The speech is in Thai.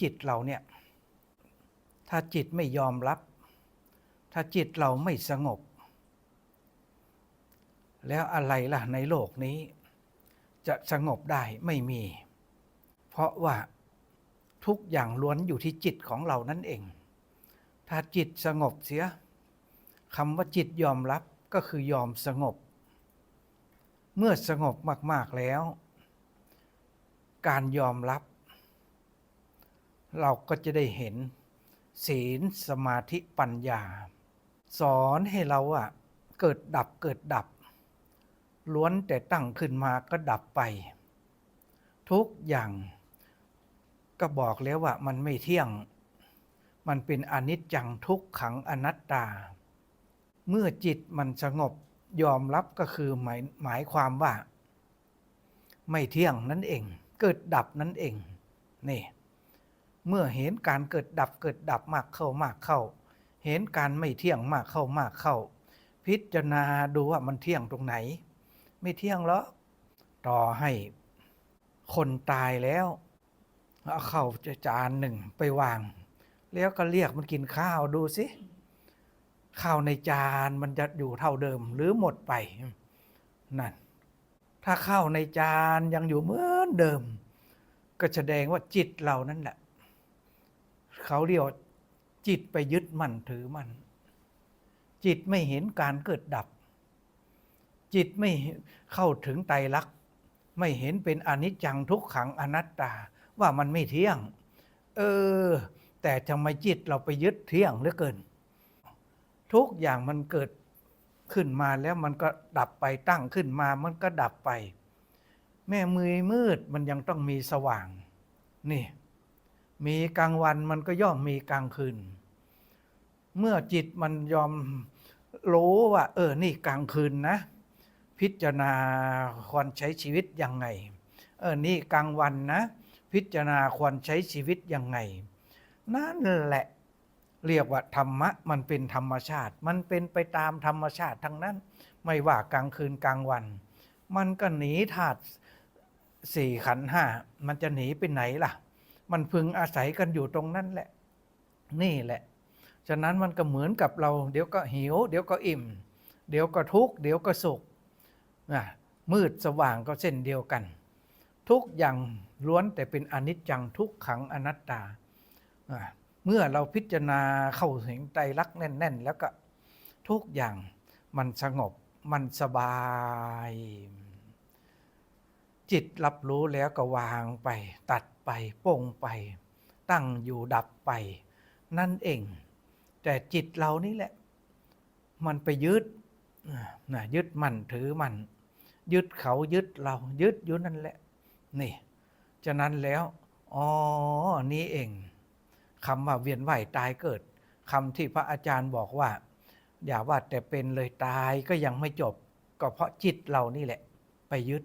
จิตเราเนี่ย ถ้าจิตไม่ยอมรับ ถ้าจิตเราไม่สงบ แล้วอะไรล่ะในโลกนี้ จะสงบได้ไม่มี เพราะว่าทุกอย่างล้วนอยู่ที่จิตของเรานั่นเอง ถ้าจิตสงบเสียคำว่าจิตยอมรับก็คือยอมสงบ เมื่อสงบมาก ๆ แล้ว การยอมรับ เราก็จะได้เห็น ศีลสมาธิปัญญา สอนให้เราอะเกิดดับเกิดดับ ล้วนแต่ตั้งขึ้นมาก็ดับไป ทุกอย่างก็บอกแล้วว่ามันไม่เที่ยง มันเป็นอนิจจังทุกขังอนัตตา เมื่อจิตมันสงบยอมรับก็คือหมายหมายความว่า ไม่เที่ยงนั่นเอง เกิดดับนั่นเอง นี่ เมื่อเห็นการเกิดดับเกิดดับมากเข้ามากเข้า เห็นการไม่เที่ยงมากเข้ามากเข้า พิจารณาดูว่ามันเที่ยงตรงไหน ไม่เที่ยงหรอกต่อให้คนตายแล้วเอาเข้าวจานหนึ่งไปวาง แล้วก็เรียกมันกินข้าวดูสิข้าวในจานมันจะอยู่เท่าเดิมหรือหมดไปนั่นถ้าข้าวในจานยังอยู่เหมือนเดิม ก็แสดงว่าจิตเรานั่นแหละ เขาเรียกจิตไปยึดมั่นถือมั่นจิตไม่เห็นการเกิดดับ จิตไม่เข้าถึงไตรลักษณ์ไม่เห็นเป็นอนิจจังทุกขังอนัตตาว่ามันไม่เที่ยง เออ แต่ทำไมจิตเราไปยึดเที่ยงเหลือเกิน ทุกอย่างมันเกิดขึ้นมาแล้วมันก็ดับไปตั้งขึ้นมามันก็ดับไป แม่มือมืดมันยังต้องมีสว่าง นี่ มีกลางวันมันก็ย่อมมีกลางคืน เมื่อจิตมันยอมรู้ว่า เออ นี่กลางคืนนะ พิจารณาควรใช้ชีวิตยังไง เออ นี่กลางวันนะ พิจารณาควรใช้ชีวิตยังไง นั่นแหละ เรียกว่าธรรมะ มันเป็นธรรมชาติ มันเป็นไปตามธรรมชาติทั้งนั้น ไม่ว่ากลางคืนกลางวัน มันก็หนีธาตุสี่ขันห้า มันจะหนีไปไหนล่ะ มันพึงอาศัยกันอยู่ตรงนั้นแหละ นี่แหละ ฉะนั้นมันก็เหมือนกับเรา เดี๋ยวก็หิว เดี๋ยวก็อิ่ม เดี๋ยวก็ทุกข์ เดี๋ยวก็สุขนะมืดสว่างก็เส้นเดียวกัน ทุกอย่างล้วนแต่เป็นอนิจจังทุกขังอนัตตา เมื่อเราพิจารณาเข้าถึงใจรักแน่น ๆ แล้วก็ทุกอย่างมันสงบมันสบาย จิตรับรู้แล้วก็วางไป ตัดไปโป่งไป ตั้งอยู่ดับไป นั่นเอง แต่จิตเรานี่แหละ มันไปยึดนะยึดมันถือมัน ยึดเขายึดเรา ยึดอยู่นั่นแหละ นี่ฉะนั้นแล้วอ๋อนี่เองคำว่าเวียนว่ายตายเกิดคำที่พระอาจารย์บอกว่า อย่าว่าแต่เป็นเลยตายก็ยังไม่จบ ก็เพราะจิตเรานี่แหละ ไปยึด